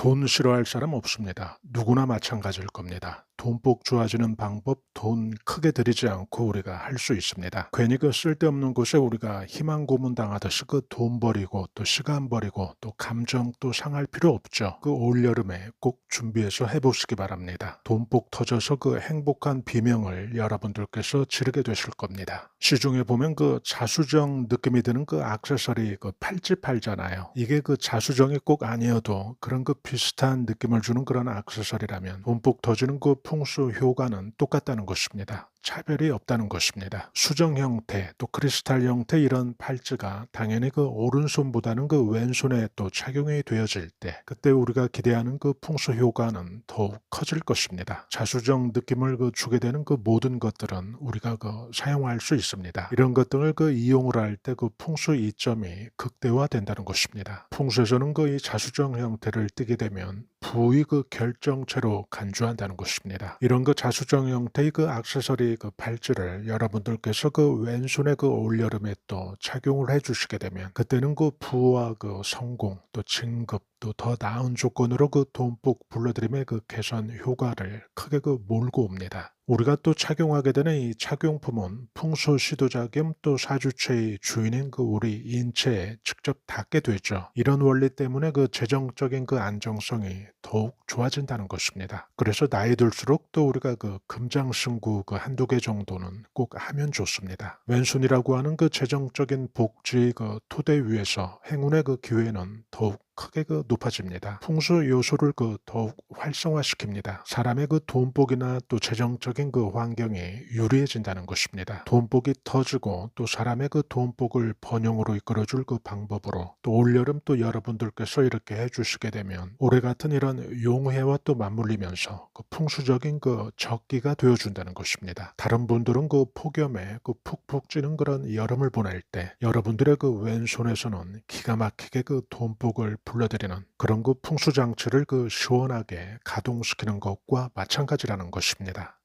돈 싫어할 사람 없습니다. 누구나 마찬가지일 겁니다. 돈복 좋아지는 방법 돈 크게 들이지 않고 우리가 할 수 있습니다. 괜히 그 쓸데없는 곳에 우리가 희망 고문 당하듯이 그 돈 버리고 또 시간 버리고 또 감정 또 상할 필요 없죠. 그 올여름에 꼭 준비해서 해보시기 바랍니다. 돈복 터져서 그 행복한 비명을 여러분들께서 지르게 되실 겁니다. 시중에 보면 그 자수정 느낌이 드는 그 액세서리 그 팔찌 팔잖아요. 이게 그 자수정이 꼭 아니어도 그런 그 비슷한 느낌을 주는 그런 액세서리라면 돈복 터지는 그 풍수 효과는 똑같다는 것입니다. 차별이 없다는 것입니다. 수정 형태 또 크리스탈 형태 이런 팔찌가 당연히 그 오른손보다는 그 왼손에 또 착용이 되어질 때 그때 우리가 기대하는 그 풍수 효과는 더욱 커질 것입니다. 자수정 느낌을 그 주게 되는 그 모든 것들은 우리가 그 사용할 수 있습니다. 이런 것들을 그 이용을 할 때 그 풍수 이점이 극대화된다는 것입니다. 풍수에서는 그 이 자수정 형태를 띠게 되면 부의 그 결정체로 간주한다는 것입니다. 이런 그 자수정 형태의 그 액세서리 그 팔찌를 여러분들께서 그 왼손에 그 올여름에 또 착용을 해주시게 되면 그때는 그 부와 그 성공 또 진급 또 더 나은 조건으로 그 돈복 불러들임의 그 개선 효과를 크게 그 몰고 옵니다. 우리가 또 착용하게 되는 이 착용품은 풍수 시도자 겸 또 사주체의 주인인 그 우리 인체에 직접 닿게 되죠. 이런 원리 때문에 그 재정적인 그 안정성이 더욱 좋아진다는 것입니다. 그래서 나이 들수록 또 우리가 그 금장승구 그 한두 개 정도는 꼭 하면 좋습니다. 왼손이라고 하는 그 재정적인 복지 그 토대 위에서 행운의 그 기회는 더욱 크게 그 높아집니다. 풍수 요소를 그 더욱 활성화시킵니다. 사람의 그 돈복이나 또 재정적인 그 환경이 유리해진다는 것입니다. 돈복이 터지고 또 사람의 그 돈복을 번영으로 이끌어줄 그 방법으로 또 올여름 또 여러분들께서 이렇게 해주시게 되면 올해 같은 이런 용해와 또 맞물리면서 그 풍수적인 그 적기가 되어준다는 것입니다. 다른 분들은 그 폭염에 그 푹푹 찌는 그런 여름을 보낼 때 여러분들의 그 왼손에서는 기가 막히게 그 돈복을 불러들이는 그런 그 풍수장치를 그 시원하게 가동시키는 것과 마찬가지라는 것입니다.